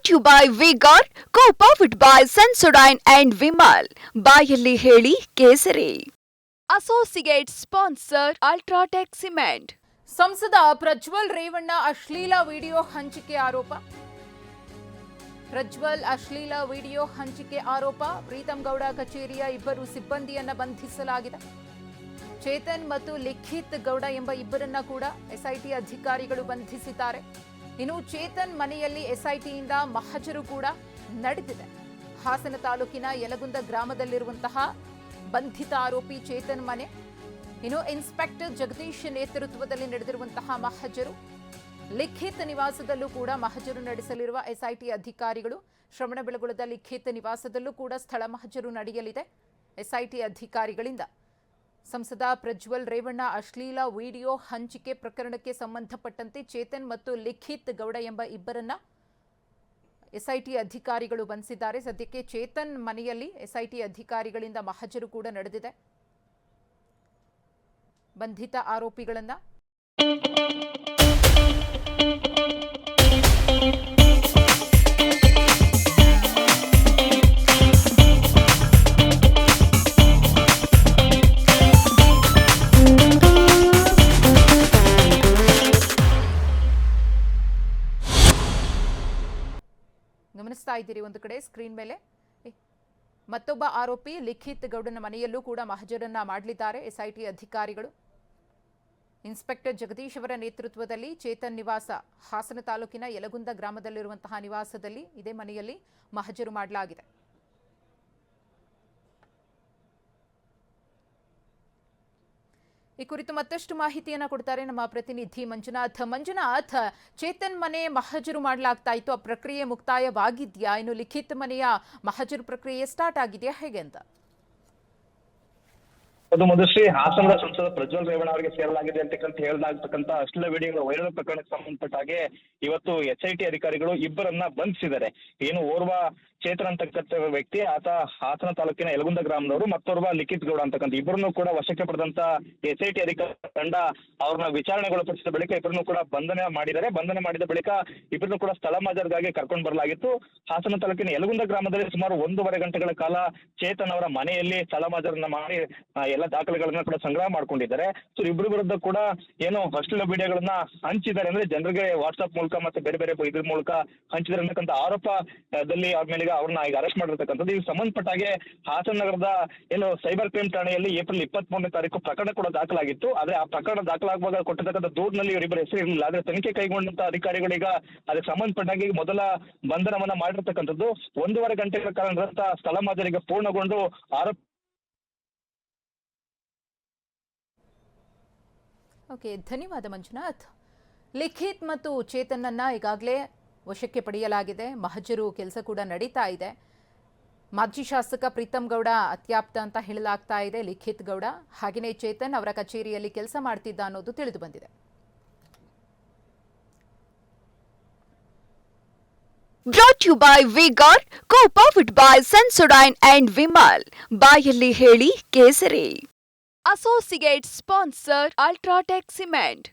Brought you by Vigor co powered by Sensodyne and Vimal ಬಾಯಲ್ಲಿ ಹೇಳಿ ಕೇಸರಿ. Associate sponsor UltraTech cement ಸಂಸದ ಪ್ರಜ್ವಲ್ ರೇವಣ್ಣ ಅಶ್ಲೀಲ ವಿಡಿಯೋ ಹಂಚಿಕೆ ಆರೋಪ. ಪ್ರಜ್ವಲ್ ಅಶ್ಲೀಲ ವಿಡಿಯೋ ಹಂಚಿಕೆ ಆರೋಪ. ಪ್ರೀತಂ ಗೌಡ ಕಚೇರಿಯ ಇಬ್ಬರು ಸಿಬ್ಬಂದಿಯನ್ನು ಬಂಧಿಸಲಾಗಿದೆ. ಚೇತನ್ ಮತ್ತು ಲಿಖಿತ್ ಗೌಡ ಎಂಬ ಇಬ್ಬರನ್ನ ಕೂಡ ಎಸ್ಐಟಿ ಅಧಿಕಾರಿಗಳು ಬಂಧಿಸಿದ್ದಾರೆ. ಇನ್ನು ಚೇತನ್ ಮನೆಯಲ್ಲಿ ಎಸ್ಐಟಿಯಿಂದ ಮಹಜರು ಕೂಡ ನಡೆದಿದೆ. ಹಾಸನ ತಾಲೂಕಿನ ಯಲಗುಂದ ಗ್ರಾಮದಲ್ಲಿರುವಂತಹ ಬಂಧಿತ ಆರೋಪಿ ಚೇತನ್ ಮನೆ. ಇನ್ನು ಇನ್ಸ್ಪೆಕ್ಟರ್ ಜಗದೀಶ್ ನೇತೃತ್ವದಲ್ಲಿ ನಡೆದಿರುವಂತಹ ಮಹಜರು. ಲಿಖಿತ ನಿವಾಸದಲ್ಲೂ ಕೂಡ ಮಹಜರು ನಡೆಸಲಿರುವ ಎಸ್ಐಟಿ ಅಧಿಕಾರಿಗಳು ಶ್ರವಣಬೆಳಗೊಳದ ಲಿಖಿತ ನಿವಾಸದಲ್ಲೂ ಕೂಡ ಸ್ಥಳ ಮಹಜರು ನಡೆಯಲಿದೆ. ಎಸ್ಐಟಿ ಅಧಿಕಾರಿಗಳಿಂದ ಸಂಸದ ಪ್ರಜ್ವಲ್ ರೇವಣ್ಣ ಅಶ್ಲೀಲ ವಿಡಿಯೋ ಹಂಚಿಕೆ ಪ್ರಕರಣಕ್ಕೆ ಸಂಬಂಧಪಟ್ಟಂತೆ ಚೇತನ್ ಮತ್ತು ಲಿಖಿತ್ ಗೌಡ ಎಂಬ ಇಬ್ಬರನ್ನ ಎಸ್ಐಟಿ ಅಧಿಕಾರಿಗಳು ಬಂಧಿಸಿದ್ದಾರೆ. ಸದ್ಯಕ್ಕೆ ಚೇತನ್ ಮನೆಯಲ್ಲಿ ಎಸ್ಐಟಿ ಅಧಿಕಾರಿಗಳಿಂದ ಮಹಜರು ಕೂಡ ನಡೆದಿದೆ. ಬಂಧಿತ ಆರೋಪಿಗಳನ್ನ ಗಮನಿಸ್ತಾ ಇದ್ದೀರಿ ಒಂದು ಕಡೆ ಸ್ಕ್ರೀನ್ ಮೇಲೆ. ಮತ್ತೊಬ್ಬ ಆರೋಪಿ ಲಿಖಿತ್ ಗೌಡನ ಮನೆಯಲ್ಲೂ ಕೂಡ ಮಹಜರನ್ನ ಮಾಡಲಿದ್ದಾರೆ ಎಸ್ಐಟಿ ಅಧಿಕಾರಿಗಳು. ಇನ್ಸ್ಪೆಕ್ಟರ್ ಜಗದೀಶ್ ಅವರ ನೇತೃತ್ವದಲ್ಲಿ ಚೇತನ್ ನಿವಾಸ, ಹಾಸನ ತಾಲೂಕಿನ ಯಲಗುಂದ ಗ್ರಾಮದಲ್ಲಿರುವಂತಹ ನಿವಾಸದಲ್ಲಿ ಇದೇ ಮನೆಯಲ್ಲಿ ಮಹಜರು ಮಾಡಲಾಗಿದೆ. ಈ ಕುರಿತು ಮತ್ತಷ್ಟು ಮಾಹಿತಿಯನ್ನು ಕೊಡ್ತಾರೆ ನಮ್ಮ ಪ್ರತಿನಿಧಿ ಮಂಜುನಾಥ್. ಮಂಜುನಾಥ್, ಚೇತನ್ ಮನೆ ಮಹಜರು ಮಾಡಲಾಗ್ತಾ ಇತ್ತು. ಆ ಪ್ರಕ್ರಿಯೆ ಮುಕ್ತಾಯವಾಗಿದೆಯಾ? ಇನ್ನು ಲಿಖಿತ್ ಮನೆಯ ಮಹಜರು ಪ್ರಕ್ರಿಯೆ ಸ್ಟಾರ್ಟ್ ಆಗಿದೆಯಾ? ಹೇಗೆ ಅಂತ? ಅದು ಮಧುಶ್ರೀ ಹಾಸನದ ಸಂಸದ ಪ್ರಜ್ವಲ್ ರೇವಣ್ಣ ಅವರಿಗೆ ಸೇರಲಾಗಿದೆ ಅಂತಕ್ಕಂತ ಹೇಳಲಾಗ್ತಕ್ಕಂತ ಅಶ್ಲೀಲ ವಿಡಿಯೋಗಳ ವೈರಲ್ ಪ್ರಕರಣಕ್ಕೆ ಸಂಬಂಧಪಟ್ಟ ಹಾಗೆ ಇವತ್ತು ಎಚ್ ಐ ಅಧಿಕಾರಿಗಳು ಇಬ್ಬರನ್ನ ಬಂಧಿಸಿದ್ದಾರೆ. ಏನು ಓರ್ವ ಚೇತನ್ ಅಂತಕ್ಕಂಥ ವ್ಯಕ್ತಿ, ಆತ ಹಾಸನ ತಾಲೂಕಿನ ಯಲಗುಂದ ಗ್ರಾಮದವರು ಮತ್ತೊರ್ವ ಲಿಖಿತ್ ಗೌಡ ಅಂತಕ್ಕಂಥ ಇಬ್ಬರನ್ನು ಕೂಡ ವಶಕ್ಕೆ ಪಡೆದಂತ ಎಸ್ ಐ ಅಧಿಕಾರಿ ತಂಡ ಅವ್ರನ್ನ ವಿಚಾರಣೆಗೊಳಪಡಿಸಿದ ಬಳಿಕ ಇಬ್ಬರನ್ನು ಕೂಡ ಬಂಧನ ಮಾಡಿದ್ದಾರೆ. ಬಂಧನ ಮಾಡಿದ ಬಳಿಕ ಇಬ್ಬರನ್ನು ಕೂಡ ಸ್ಥಳ ಮಾಜರ್ಗಾಗಿ ಕರ್ಕೊಂಡು ಬರಲಾಗಿತ್ತು. ಹಾಸನ ತಾಲೂಕಿನ ಯಲಗುಂದ ಗ್ರಾಮದಲ್ಲಿ ಸುಮಾರು ಒಂದೂವರೆ ಗಂಟೆಗಳ ಕಾಲ ಚೇತನ್ ಅವರ ಮನೆಯಲ್ಲಿ ಸ್ಥಳ ಮಾಜರನ್ನ ಮಾಡಿ ಎಲ್ಲ ದಾಖಲೆಗಳನ್ನ ಕೂಡ ಸಂಗ್ರಹ ಮಾಡ್ಕೊಂಡಿದ್ದಾರೆ. ಸೊ ಇಬ್ಬರ ವಿರುದ್ಧ ಕೂಡ ಏನು ಅಶ್ಲೀಲ ವಿಡಿಯೋಗಳನ್ನ ಹಂಚಿದ್ದಾರೆ. ಅಂದ್ರೆ ಜನರಿಗೆ ವಾಟ್ಸ್ಆಪ್ ಮೂಲಕ ಮತ್ತೆ ಬೇರೆ ಬೇರೆ ಇದ್ರ ಮೂಲಕ ಹಂಚಿದ್ದಾರೆ ಅನ್ನತಕ್ಕಂಥ ಆರೋಪದಲ್ಲಿ ಅವ್ರ ಮೇಲೆ ಈಗ ಅವ್ರನ್ನ ಈಗ ಅರೆಸ್ಟ್ ಮಾಡಿರ್ತಕ್ಕಂಥದ್ದು. ಈಗ ಸಂಬಂಧಪಟ್ಟ ಹಾಗೆ ಹಾಸನ ನಗರದ ಏನು ಸೈಬರ್ ಕ್ರೈಮ್ ಠಾಣೆಯಲ್ಲಿ ಏಪ್ರಿಲ್ ಇಪ್ಪತ್ತ್ ಮೂರನೇ ತಾರೀಕು ಪ್ರಕರಣ ಕೂಡ ದಾಖಲಾಗಿತ್ತು. ಆದ್ರೆ ಆ ಪ್ರಕರಣ ದಾಖಲಾಗುವಾಗ ಕೊಟ್ಟಿರ್ತಕ್ಕಂಥ ದೂರಿನಲ್ಲಿ ಇವರಿಬ್ಬರ ಹೆಸರು ಇರಲಿಲ್ಲ. ಆದ್ರೆ ತನಿಖೆ ಕೈಗೊಂಡಂತ ಅಧಿಕಾರಿಗಳೀಗ ಅದಕ್ಕೆ ಸಂಬಂಧಪಟ್ಟ ಹಾಗೆ ಮೊದಲ ಬಂಧನವನ್ನ ಮಾಡಿರ್ತಕ್ಕಂಥದ್ದು. ಒಂದೂವರೆ ಗಂಟೆಗಳ ಕಾರಣ ಸ್ಥಳ ಮಾದರಿಗೆ ಪೂರ್ಣಗೊಂಡು ಆರೋಪ ಓಕೆ, ಧನ್ಯವಾದ ಮಂಜುನಾಥ್. ಲಿಖಿತ್ ಮತ್ತು ಚೇತನನ್ನ ಈಗಾಗಲೇ ವಶಕ್ಕೆ ಪಡೆಯಲಾಗಿದೆ. ಮಹಜರು ಕೆಲಸ ಕೂಡ ನಡೀತಾ ಇದೆ. ಮಾಜಿ ಶಾಸಕ ಪ್ರೀತಮ್ ಗೌಡ ಅತ್ಯಾಪ್ತ ಅಂತ ಹೇಳಲಾಗ್ತಾ ಇದೆ ಲಿಖಿತ್ ಗೌಡ. ಹಾಗೆಯೇ ಚೇತನ್ ಅವರ ಕಚೇರಿಯಲ್ಲಿ ಕೆಲಸ ಮಾಡ್ತಿದ್ದ ಅನ್ನೋದು ತಿಳಿದು ಬಂದಿದೆ. Brought you by Vigor co powered by Sensodyne and Vimal ಬಾಯಲ್ಲಿ ಹೇಳಿ ಕೇಸರಿ. Associate sponsor UltraTech cement